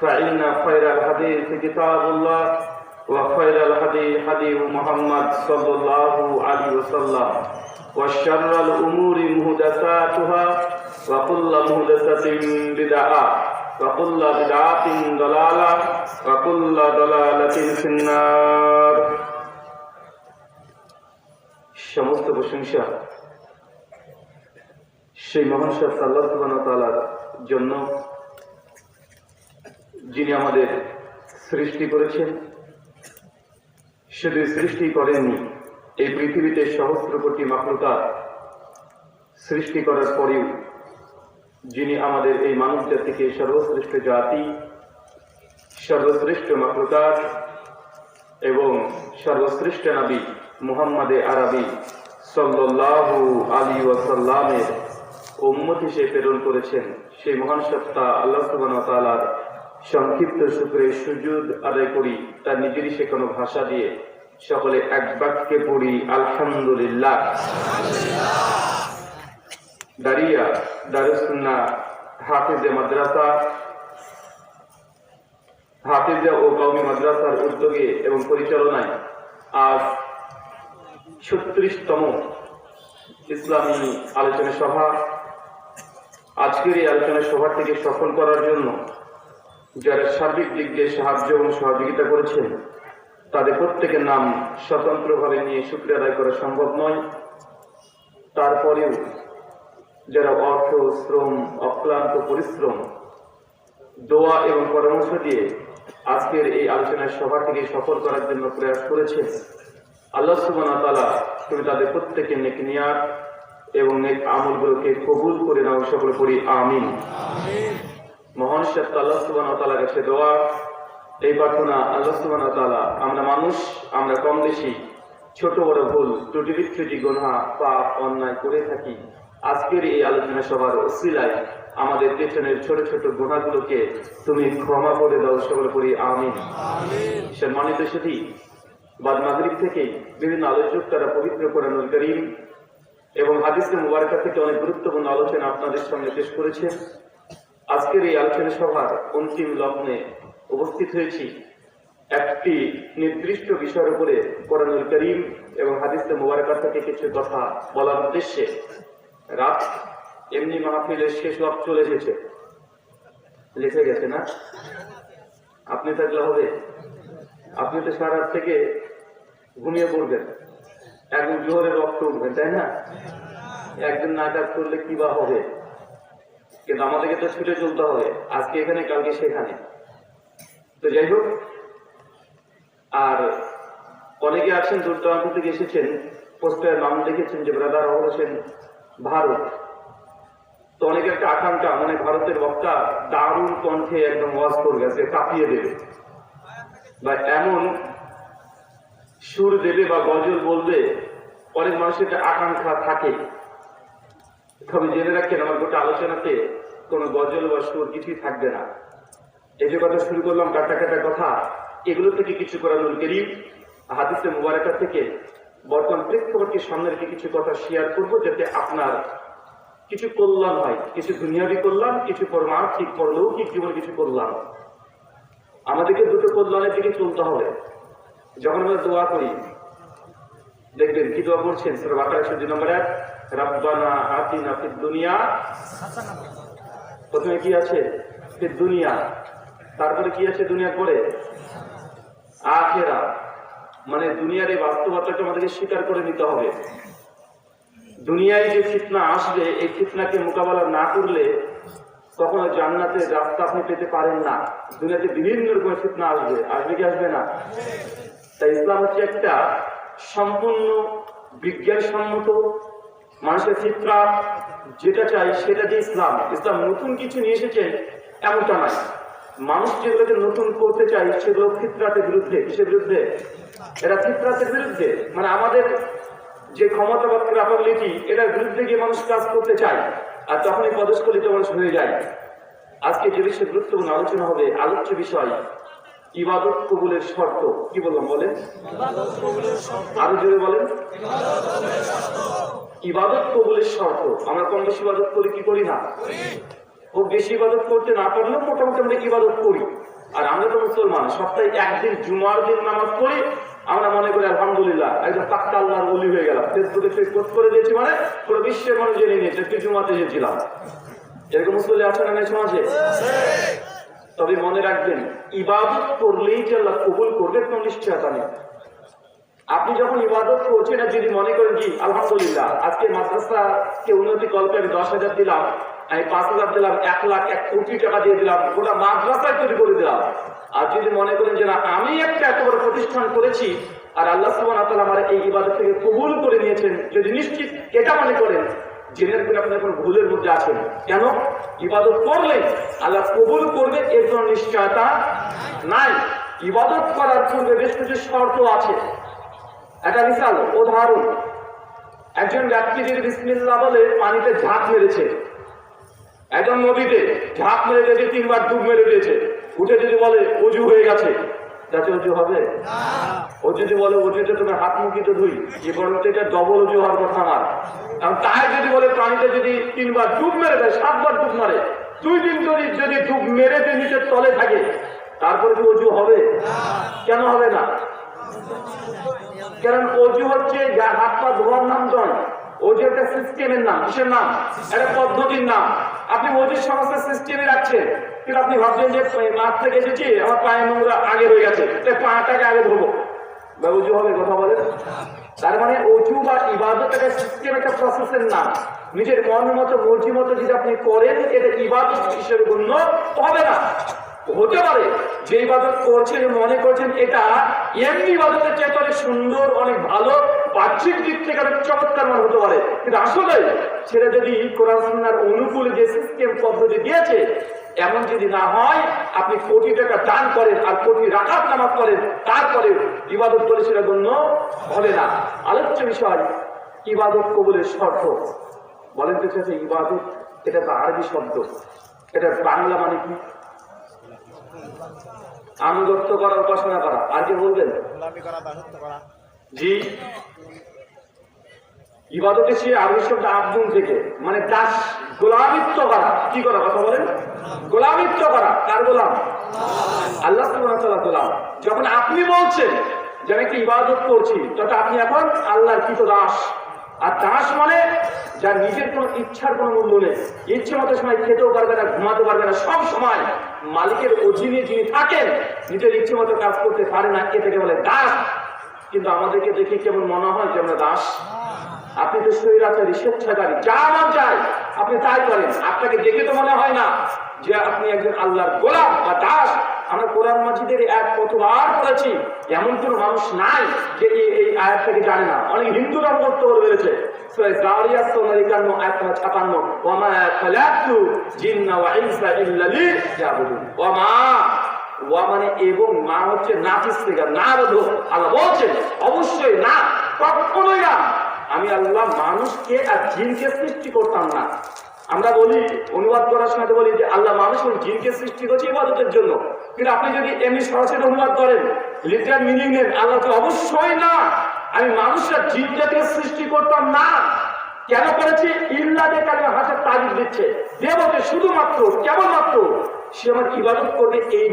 فإن خير الحديث كتاب الله وخير الهدي هدي محمد صلى الله عليه وسلم وشر الأمور مهدساتها وكل مهدسة بدعة وكل بدعة ضلالة وكل ضلالة في النار সমস্ত প্রশংসা সেই মহান শাহ সাল্লাহ সুবহানাহু ওয়া তাআলার জন্য যিনি আমাদের সৃষ্টি করেছেন, শুধু সৃষ্টি করেননি, এই পৃথিবীতে সহস্র কোটি মাকলুকা সৃষ্টি করার পরেও যিনি আমাদের এই মানব জাতিকে সর্বশ্রেষ্ঠ জাতি, সর্বশ্রেষ্ঠ মাকলুকাত এবং সর্বশ্রেষ্ঠ নবী মুহাম্মাদে আরবি সাল্লাল্লাহু আলী ওয়াসাল্লামের উম্মত হিসেবে প্রেরণ করেছেন। সেই মহান সত্তা আল্লাহ সুবহানাহু ওয়া তাআলার সংক্ষিপ্ত শুক্রে সুজুদ আদায় করি তার নিজেরই সে কোনো ভাষা দিয়ে। সকলে এক বাক্যে পড়ি, আলহামদুলিল্লাহ। দাঁড়িয়া দারুসুন্না হাফিজে মাদ্রাসা, হাফিজা ও কওমি মাদ্রাসার উদ্যোগে এবং পরিচালনায় আজ ছত্রিশতম ইসলামী আলোচনা সভা। আজকের এই আলোচনা সভা থেকে সফল করার জন্য যারা সার্বিক দিক দিয়ে সাহায্য এবং সহযোগিতা করেছেন তাদের প্রত্যেকের নাম স্বতন্ত্রভাবে নিয়ে শুক্রিয়া আদায় করা সম্ভব নয়। তারপরেও যারা অর্থ, শ্রম, অক্লান্ত পরিশ্রম, দোয়া এবং পরামর্শ দিয়ে আজকের এই আলোচনার সভা থেকে সফল করার জন্য প্রয়াস করেছে, আল্লাহ সুবানা তালা তুমি তাদের প্রত্যেকের নেক নিয়ার এবং নেক আমলগুলোকে কবুল করে নাও, সকল করি আমিন। মহান শেখ আল্লাহ সুবান কাছে দোয়া এই প্রার্থনা আল্লাহ সুবান তালা আমরা মানুষ আমরা কম বেশি ছোট বড় ভুল ত্রুটি বিচ্ছুটি গুনহা পাপ অন্যায় করে থাকি। আজকের এই আলোচনা অসিলায় আমাদের পেছনের ছোট ছোট গুণাগুলোকে তুমি ক্ষমা করে দাও সকল করি আমিন। সম্মানিত সাথী বাদ মাগরিব থেকে বিভিন্ন আলোচক তারা পবিত্র কোরআনুল করিম এবং হাদিসের মুবারকা থেকে অনেক গুরুত্বপূর্ণ আলোচনা আপনাদের সামনে পেশ করেছেন আজকের এই আলোচনা সভার অন্তিম লগ্নে উপস্থিত হয়েছি একটি নির্দিষ্ট বিষয়ের উপরে কোরআনুল করিম এবং হাদিসের মোবারকার থেকে কিছু কথা বলার উদ্দেশ্যে রাত এমনি মাহফিলের শেষ ওয়াক্ত চলে এসেছে। লিখে গেছে না? আপনি থাকলে হবে। আপনি তো সারা থেকে ঘুমিয়ে পড়বেন। একদিন জোহরে রক্ত উঠবেন, তাই না? একদিন না কাজ করলে কি বা হবে? কিন্তু আমাদেরকে তো ছুটে চলতে হবে। আজকে এখানে, কালকে সেখানে। তো যাই হোক, আর অনেকে আছেন, দূর দূরান্ত থেকে এসেছেন পোস্টারের নাম লিখেছেন যে ব্রাদার হোসেন ভারত। তো অনেকের একটা আকাঙ্ক্ষা মানে ভারতের বক্তা দারুণ কণ্ঠে একদম ওয়াজ করবে আজকে কাঁপিয়ে দেবে। বা এমন সুর দেবে বা গজল বলবে, অনেক মানুষের একটা আকাঙ্ক্ষা থাকে। তবে জেনে রাখেন, আমার গোটা আলোচনাতে কোনো গজল বা সুর কিছুই থাকবে না। এই যে কথা শুরু করলাম, কাটা কাটা কথা, এগুলো থেকে কিছু করানোর করিম, হাদিসে মুবারকা থেকে বর্তমান প্রেক্ষাপটকে সামনে রেখে কিছু কথা শেয়ার করব যাতে আপনার কিছু কল্যাণ হয়, কিছু দুনিয়াবি কল্যাণ, কিছু পরমার্থিক, পরলৌকিক জীবনে কিছু কল্যাণ। আমাদেরকে দুটো কল্যাণের দিকে চলতে হবে। যখন আমরা দোয়া করি দেখবেন, কি দোয়া করছেন? সেটা বাকার দুই নম্বর এক, রাব্বানা আতিনা ফিদ দুনিয়া। প্রথমে কি আছে? ফিদ দুনিয়া। তারপরে কি আছে দুনিয়ার পরে? আখেরা। মানে দুনিয়ার এই বাস্তবতাকে আমাদেরকে স্বীকার করে নিতে হবে। দুনিয়ায় যে ফিতনা আসবে, এই ফিতনাকে মোকাবেলা না করলে কখনো জান্নাতের রাস্তা আপনি পেতে পারেন না। দুনিয়াতে বিভিন্ন রকমের ফিতনা আসবে। আসবে কি আসবে না? তাই ইসলাম হচ্ছে একটা সম্পূর্ণ বিজ্ঞানসম্মত মানুষের ফিতরা যেটা চাই সেটা যে ইসলাম। ইসলাম নতুন কিছু নিয়ে এসেছে এমনটা নয়। মানুষ যেগুলোকে নতুন করতে চাই সেগুলো ফিতরাতের বিরুদ্ধে, কিসের বিরুদ্ধে? এটা ফিতরাতের বিরুদ্ধে। মানে আমাদের যে ক্ষমতা বা ক্যাপাবিলিটি এটার বিরুদ্ধে গিয়ে মানুষ কাজ করতে চায়। আর তখনই পদস্খলিত মানুষ হয়ে যায়। আজকে যে বিষয়ে গুরুত্বপূর্ণ আলোচনা হবে, আলোচ্য বিষয় ইবাদত কবুলের শর্ত কি বললাম বলেন? আরও জোরে বলেন। ইবাদত কবুলের শর্ত। আমরা কম বেশি ইবাদত করি কি করি না? ও বেশি ইবাদত করতে না পারলেও মোটামুটি আমরা ইবাদত করি। আর আমরা তো মুসলমান সপ্তাহে একদিন জুমার দিন নামাজ পড়ি আমরা মনে করি আলহামদুলিল্লাহ একদম পাক্কা আল্লাহর বলি হয়ে গেলাম। ফেসবুকে ফেস পোস্ট করে দিয়েছি মানে পুরো বিশ্বের মানুষ জেনে নিয়েছে একটু জুমাতে এসেছিলাম। এরকম মুসলি আছে না সমাজে? তবে মনে রাখবেন, ইবাদত করলেই যে আল্লাহ কবুল করবে কোনো নিশ্চয়তা নেই। আপনি যখন ইবাদত করছেন, আর যদি মনে করেন কি আলহামদুলিল্লাহ, আজকে মাদ্রাসাকে উন্নতি কল্পে আমি দশ হাজার দিলাম, আমি পাঁচ হাজার দিলাম, এক লাখ এক কোটি টাকা দিয়ে দিলাম, গোটা মাদ্রাসায় তৈরি করে দিলাম। আর যদি মনে করেন যে, না, আমি একটা এত বড় প্রতিষ্ঠান করেছি, আর আল্লাহ সুবাহ আমার এই ইবাদত থেকে কবুল করে নিয়েছেন, যদি নিশ্চিত এটা মনে করেন জেনের করে আপনি এখন ভুলের মধ্যে আছেন। কেন? ইবাদত করলে আল্লাহ কবুল করবে, এর কোনো নিশ্চয়তা নাই। ইবাদত করার পূর্বে বেশ কিছু শর্ত আছে। একটা বিশাল উদাহরণ। একজন ব্যক্তি যদি বিসমিল্লাহ বলে পানিতে ঝাঁপ মেরেছে, একজন নদীতে ঝাঁপ মেরে দিয়েছে তিনবার ডুব মেরে দিয়েছে উঠে যদি বলে, অজু হয়ে গেছে। যাতে অজু হবে? ও যদি বলে অজুতে তুমি হাত মুখিতে ধুই। যে বরং এটা ডবল অজু হওয়ার কথা আমার কারণ তাই যদি বলে পানিতে যদি তিনবার ডুব মেরে দেয়, সাতবার ডুব মারে, দুই দিন যদি যদি ডুব মেরে দিয়ে নিচের তলে থাকে, তারপরে কি অজু হবে? কেন হবে না? কারণ অজু হচ্ছে যা হাত পা ধোয়ার নাম নয় অজু একটা সিস্টেমের নাম, কিসের নাম? একটা পদ্ধতির নাম। আপনি অধিক সমস্যা সৃষ্টি সিস্টেমে রাখছেন। কিন্তু আপনি ভাবছেন যে মাঠ থেকে এসেছি, আমার পায়ে নোংরা আগে রয়ে গেছে। পাটাকে আগে ধরবো। ব্যবহার হবে, কথা বলেন। তার মানে অজু বা ইবাদত সিস্টেম একটা প্রসেসের নাম। নিজের মন মতো, মর্জি মতো যদি আপনি করেন, এটা ইবাদত হিসেবে গণ্য। হবে হতে পারে। যে ইবাদত করছেন মনে করছেন, এটা এমনি ইবাদতের চেয়ে অনেক সুন্দর, অনেক ভালো, বাহ্যিক দিক থেকে অনেক চমৎকার মনে হতে পারে। কিন্তু আসলে সেটা যদি কোরআন, সুন্নার অনুকূলে যে সিস্টেম পদ্ধতি দিয়েছে, এমন যদি না হয়, আপনি কোটি টাকা দান করেন আর কোটি রাখাত নামাজ করেন তারপরে ইবাদত করে সেটা গণ্য হবে না। আলোচ্য বিষয়, ইবাদত কবুলের শর্ত। বলেন তো ইবাদত, এটা তো আরবি শব্দ। এটা বাংলা মানে কি? আনুগত্য করা উপাসনা করা। আর কি বলবেন? জি। ইবাদত এসে আরবি শব্দ আব্দুল থেকে। মানে দাস গোলামিত্ব করা। কি করা কথা বলেন? গোলামিত্ব করা। কার গোলাম? আল্লাহ গোলাম। যখন আপনি বলছেন যে আমি একটা ইবাদত করছি তখন আপনি এখন আল্লাহর কৃত দাস। আর দাস মানে যার নিজের কোনো ইচ্ছার কোনো মূল্য নেই। ইচ্ছে মতো সময় খেতেও পারবে না ঘুমাতে পারবে না সব সময়। মালিকের অধীনে যিনি থাকেন, নিজের ইচ্ছে মতো কাজ করতে পারে না, এ থেকে বলে দাস। কিন্তু আমাদেরকে দেখে কেমন মনে হয় যে আমরা দাস। আপনি তো স্বৈরাচারী স্বেচ্ছাচারী যা মন চায় আপনি তাই করেন। আপনাকে দেখে তো মনে হয় না যে আপনি একজন আল্লাহর গোলাম বা দাস। আমরা কোরআন মাজিদের এক কতবার পড়েছি, এমন কোন মানুষ নাই যে এই আয়াতটাকে জানে না। অনেক হিন্দুরা মুক্ত করে মানে আমি আল্লাহ মানুষকে আর জিনকে সৃষ্টি করতাম না। আমরা বলি, অনুবাদ করার সময় বলি যে আল্লাহ মানুষ এবং জিনকে সৃষ্টি করছে ইবাদতের জন্য। কিন্তু আপনি যদি এমনি সরাসরি অনুবাদ করেন লিটার মিনিং নেন, আল্লাহ তো অবশ্যই না। আমি মানুষরা জিন সৃষ্টি করতাম না। কেন করেছি? ইল্লা দিয়ে হাতে হাতের তাগিদ দিচ্ছে। দেবকে শুধুমাত্র, কেবলমাত্র সে আমার ইবাদত করবে এই